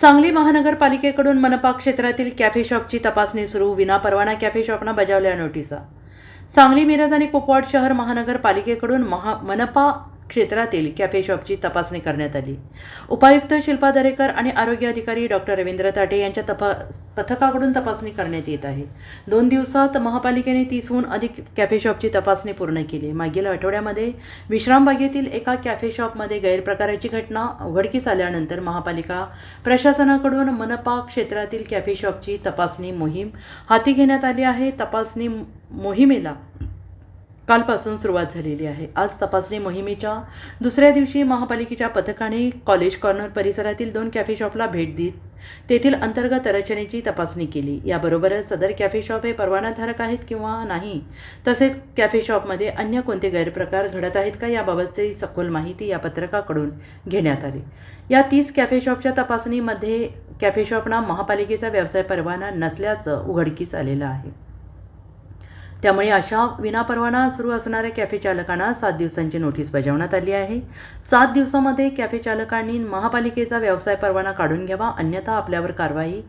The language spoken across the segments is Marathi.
सांगली महानगरपालिकेकडून मनपा क्षेत्रातील कॅफे शॉपची तपासणी सुरू. विनापरवाना कॅफे शॉपना बजावल्या नोटिसा. सांगली मिरज आणि कुपवाड शहर महानगरपालिकेकडून महा मनपा क्षेत्रातील कॅफे शॉपची तपासणी करण्यात आली. उपायुक्त शिल्पा दरेकर आणि आरोग्य अधिकारी डॉक्टर रवींद्र ताटे यांच्या तपा पथकाकडून तपासणी करण्यात येत आहे. दोन दिवसात महापालिकेने तीसहून अधिक कॅफे शॉपची तपासणी पूर्ण केली. मागील आठवड्यामध्ये विश्रामबागेतील एका कॅफे शॉपमध्ये गैरप्रकाराची घटना उघडकीस आल्यानंतर महापालिका प्रशासनाकडून मनपा क्षेत्रातील कॅफे शॉपची तपासणी मोहीम हाती घेण्यात आली आहे. तपासणी मोहिमेला कालपासून सुरुवात झालेली आहे. आज तपासणी मोहिमेच्या दुसऱ्या दिवशी महापालिकेच्या पथकाने कॉलेज कॉर्नर परिसरातील दोन कॅफे शॉपला भेट देत तेथील अंतर्गत रचनेची तपासणी केली. याबरोबरच सदर कॅफे शॉप हे परवानाधारक आहेत किंवा नाही तसेच कॅफे शॉपमध्ये अन्य कोणते गैरप्रकार घडत आहेत का याबाबतची सखोल माहिती या पत्रकाकडून घेण्यात आली. या तीस कॅफे शॉपच्या तपासणीमध्ये कॅफे शॉपना महापालिकेचा व्यवसाय परवाना नसल्याचं उघडकीस आलेलं आहे. त्यामुळे अशा विनापरवाना सुरू असणाऱ्या कॅफे चालकांना सात दिवसांची नोटीस बजावण्यात आली आहे. सात दिवसामध्ये कॅफे चालकांनी महापालिकेचा व्यवसाय परवाना काढून घ्यावा अन्यथा आपल्यावर कारवाई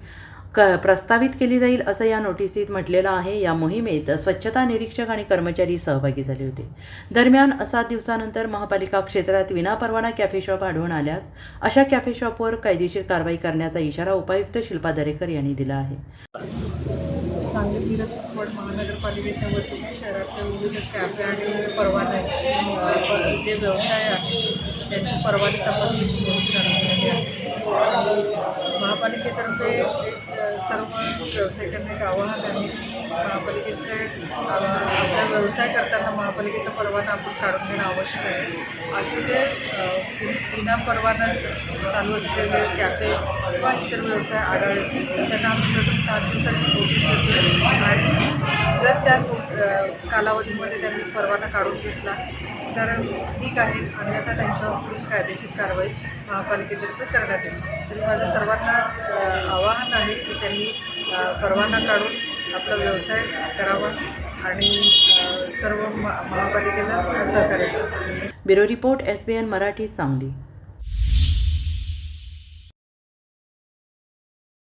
क प्रस्तावित केली जाईल असं या नोटिसीत म्हटलेलं आहे. या मोहिमेत स्वच्छता निरीक्षक आणि कर्मचारी सहभागी झाले होते. दरम्यान सात दिवसानंतर महापालिका क्षेत्रात विनापरवाना कॅफे शॉप आढळून आल्यास अशा कॅफे शॉपवर कायदेशीर कारवाई करण्याचा इशारा उपायुक्त शिल्पा दरेकर यांनी दिला आहे. सांगली मिरज कुपवाड महानगरपालिकेच्या वतीने शहरातल्या विविध कॅफे आणि परवाने जे व्यवसाय आहेत त्यांची परवाने मोहीम चालवलेली महापालिकेतर्फे एक अ, सर्व व्यावसायिकांना एक आवाहन आहे. महापालिकेचे आपला व्यवसाय करताना महापालिकेचा परवाना आपण काढून घेणं आवश्यक आहे. असे विना परवाना चालू असलेले कॅफे इतर व्यवसाय आढळले त्यांना आम्ही प्रथम सात दिवसांची त्या कालावधीमध्ये त्यांनी परवाना काढून घेतला. तर ठीक आहे अन्यथा त्यांच्यावर पुढील कायदेशीर कारवाई महापालिकेतर्फे करण्यात येईल. तरी माझं सर्वांना आवाहन आहे की त्यांनी परवाना काढून आपला व्यवसाय करावा आणि सर्व म- महापालिकेला सहकार्य bureau report S B N Marathi Sangli.